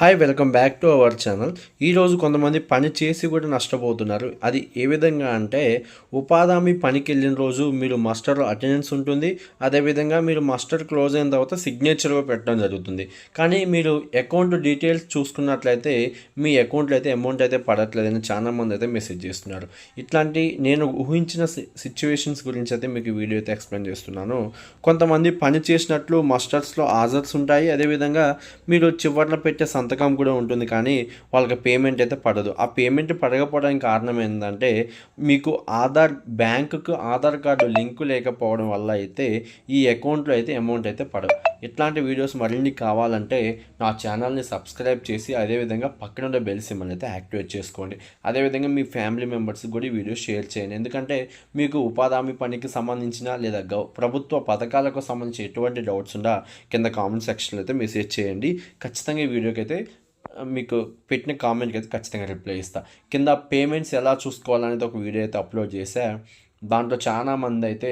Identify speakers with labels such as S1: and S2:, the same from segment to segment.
S1: Hi welcome back to our channel ఈరోజు కొంతమంది పని చేసి కూడా నష్టపోతున్నారు. అది ఏ విధంగా అంటే ఉపాధి హామీ పనికి వెళ్ళిన రోజు మీరు మస్టర్ అటెండెన్స్ ఉంటుంది. అదేవిధంగా మీరు మాస్టర్ క్లోజ్ అయిన తర్వాత సిగ్నేచర్గా పెట్టడం జరుగుతుంది. కానీ మీరు అకౌంట్ డీటెయిల్స్ చూసుకున్నట్లయితే మీ అకౌంట్లో అయితే అమౌంట్ అయితే పడట్లేదని చాలా మంది అయితే మెసేజ్ చేస్తున్నారు. ఇట్లాంటి నేను ఊహించిన సిచ్యువేషన్స్ గురించి అయితే మీకు వీడియో అయితే ఎక్స్ప్లెయిన్ చేస్తున్నాను. కొంతమంది పని చేసినట్లు మస్టర్స్లో ఆజర్స్ ఉంటాయి. అదేవిధంగా మీరు చివరిలో పెట్టే సంతకం కూడా ఉంటుంది కానీ వాళ్ళకి పేమెంట్ అయితే పడదు. ఆ పేమెంట్ పడకపోవడానికి కారణం ఏంటంటే మీకు ఆధార్ బ్యాంకుకు ఆధార్ కార్డు లింకు లేకపోవడం వల్ల అయితే ఈ అకౌంట్లో అయితే అమౌంట్ అయితే పడదు. ఇట్లాంటి వీడియోస్ మరిన్ని కావాలంటే నా ఛానల్ని సబ్స్క్రైబ్ చేసి అదేవిధంగా పక్కన ఉండే బెల్ సిమ్మల్ని అయితే యాక్టివేట్ చేసుకోండి. అదేవిధంగా మీ ఫ్యామిలీ మెంబర్స్కి కూడా ఈ వీడియో షేర్ చేయండి. ఎందుకంటే మీకు ఉపాధి హామీ పనికి సంబంధించిన లేదా గౌ ప్రభుత్వ పథకాలకు సంబంధించి ఎటువంటి డౌట్స్ ఉండా కింద కామెంట్ సెక్షన్లో అయితే మెసేజ్ చేయండి. ఖచ్చితంగా ఈ వీడియోకి అయితే ఆ, మీకు పెట్టిన కామెంట్కి అయితే ఖచ్చితంగా రిప్లై ఇస్తా. కింద పేమెంట్స్ ఎలా చూసుకోవాలనేది ఒక వీడియో అయితే అప్లోడ్ చేశా. దాంట్లో చాలా మంది అయితే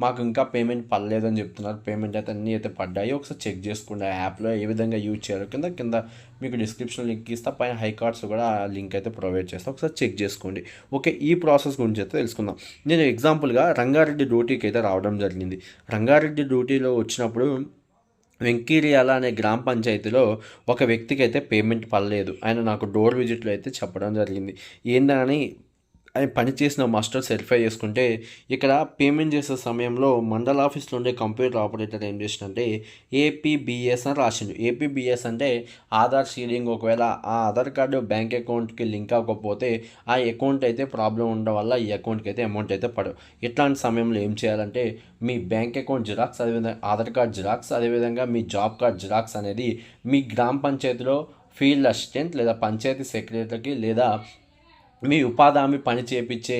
S1: మాకు ఇంకా పేమెంట్ పడలేదని చెప్తున్నారు. పేమెంట్ అయితే అన్నీ అయితే పడ్డాయి. ఒకసారి చెక్ చేసుకోండి ఆ యాప్లో ఏ విధంగా యూజ్ చేయాలో. కింద కింద మీకు డిస్క్రిప్షన్ లింక్ ఇస్తా. పైన హై కార్డ్స్ కూడా లింక్ అయితే ప్రొవైడ్ చేస్తా. ఒకసారి చెక్ చేసుకోండి. ఓకే ఈ ప్రాసెస్ గురించి అయితే తెలుసుకుందాం. నేను ఎగ్జాంపుల్గా రంగారెడ్డి డ్యూటీకి అయితే రావడం జరిగింది. రంగారెడ్డి డ్యూటీలో వచ్చినప్పుడు వెంకీరియాల అనే గ్రామ పంచాయతీలో ఒక వ్యక్తికి అయితే పేమెంట్ పడలేదు. ఆయన నాకు డోర్ విజిట్లో అయితే చెప్పడం జరిగింది. ఏందని ఆయన పని చేసిన మాస్టర్ వెరిఫై చేసుకుంటే ఇక్కడ పేమెంట్ చేసే సమయంలో మండల ఆఫీస్లో ఉండే కంప్యూటర్ ఆపరేటర్ ఏం చేసిందంటే ఏపీబిఎస్ అని రాసిండు. ఏపీబిఎస్ అంటే ఆధార్ షీరింగ్ ఒకవేళ ఆ ఆధార్ కార్డు బ్యాంక్ అకౌంట్కి లింక్ అవ్వకపోతే ఆ అకౌంట్ అయితే ప్రాబ్లం ఉండడం వల్ల ఈ అకౌంట్కి అయితే అమౌంట్ అయితే పడవు ఇట్లాంటి సమయంలో ఏం చేయాలంటే మీ బ్యాంక్ అకౌంట్ జిరాక్స్ అదేవిధంగా ఆధార్ కార్డ్ జిరాక్స్ అదేవిధంగా మీ జాబ్ కార్డ్ జిరాక్స్ అనేది మీ గ్రామ పంచాయతీలో ఫీల్డ్ అసిస్టెంట్ లేదా పంచాయతీ సెక్రటరీకి లేదా మీ ఉపాధి హామీ పని చేపించే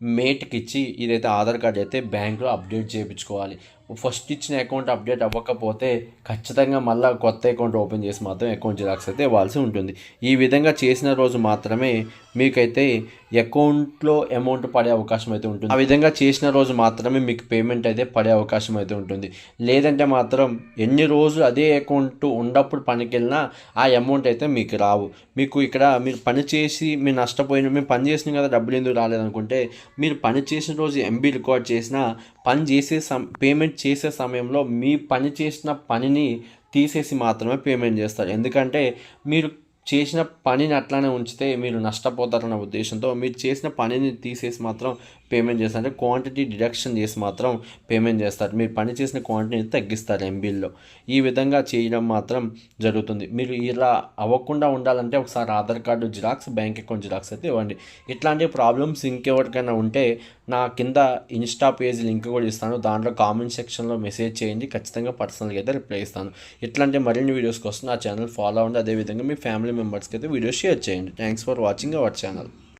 S1: మేట్కి ఇచ్చి ఇదైతే ఆధార్ కార్డ్ అయితే బ్యాంకులో అప్డేట్ చేయించుకోవాలి ఫస్ట్ ఇచ్చిన అకౌంట్ అప్డేట్ అవ్వకపోతే ఖచ్చితంగా మళ్ళీ కొత్త అకౌంట్ ఓపెన్ చేసి మాత్రం అకౌంట్ జిరాక్స్ అయితే ఇవ్వాల్సి ఉంటుంది. ఈ విధంగా చేసిన రోజు మాత్రమే మీకైతే అకౌంట్లో అమౌంట్ పడే అవకాశం అయితే ఉంటుంది. ఆ విధంగా చేసిన రోజు మాత్రమే మీకు పేమెంట్ అయితే పడే అవకాశం అయితే ఉంటుంది. లేదంటే మాత్రం ఎన్ని రోజులు అదే అకౌంట్ ఉన్నప్పుడు పనికి వెళ్ళినా ఆ అమౌంట్ అయితే మీకు రావు. మీకు ఇక్కడ మీరు పని చేసి మీరు నష్టపోయిన మేము పని చేసినాం కదా డబ్బులు ఎందుకు రాలేదనుకుంటే మీరు పని చేసిన రోజు ఎంబీ రికార్డ్ చేసిన పని చేసే సం పేమెంట్ చేసే సమయంలో మీ పని చేసిన పనిని తీసేసి మాత్రమే పేమెంట్ చేస్తారు. ఎందుకంటే మీరు చేసిన పనిని అట్లానే ఉంచితే మీరు నష్టపోతారన్న ఉద్దేశంతో మీరు చేసిన పనిని తీసేసి మాత్రం పేమెంట్ చేస్తారు అంటే క్వాంటిటీ డిడక్షన్ చేసి మాత్రం పేమెంట్ చేస్తారు. మీరు పని చేసిన క్వాంటిటీని తగ్గిస్తారు ఎంబీల్లో ఈ విధంగా చేయడం మాత్రం జరుగుతుంది. మీరు ఇలా అవ్వకుండా ఉండాలంటే ఒకసారి Aadhaar card xerox bank account xerox అయితే ఇవ్వండి. ఇట్లాంటి ప్రాబ్లమ్స్ ఇంకెవరికైనా ఉంటే నా కింద ఇన్స్టా పేజ్ లింక్ కూడా ఇస్తాను. దాంట్లో కామెంట్ సెక్షన్లో మెసేజ్ చేయండి. ఖచ్చితంగా పర్సనల్గా అయితే రిప్లై ఇస్తాను. ఇట్లాంటి మరిన్ని వీడియోస్ కోసం నా ఛానల్ ఫాలో అవ్వండి. అదేవిధంగా మీ ఫ్యామిలీ మెంబర్స్కి అయితే వీడియోస్ షేర్ చేయండి. Thanks for watching our channel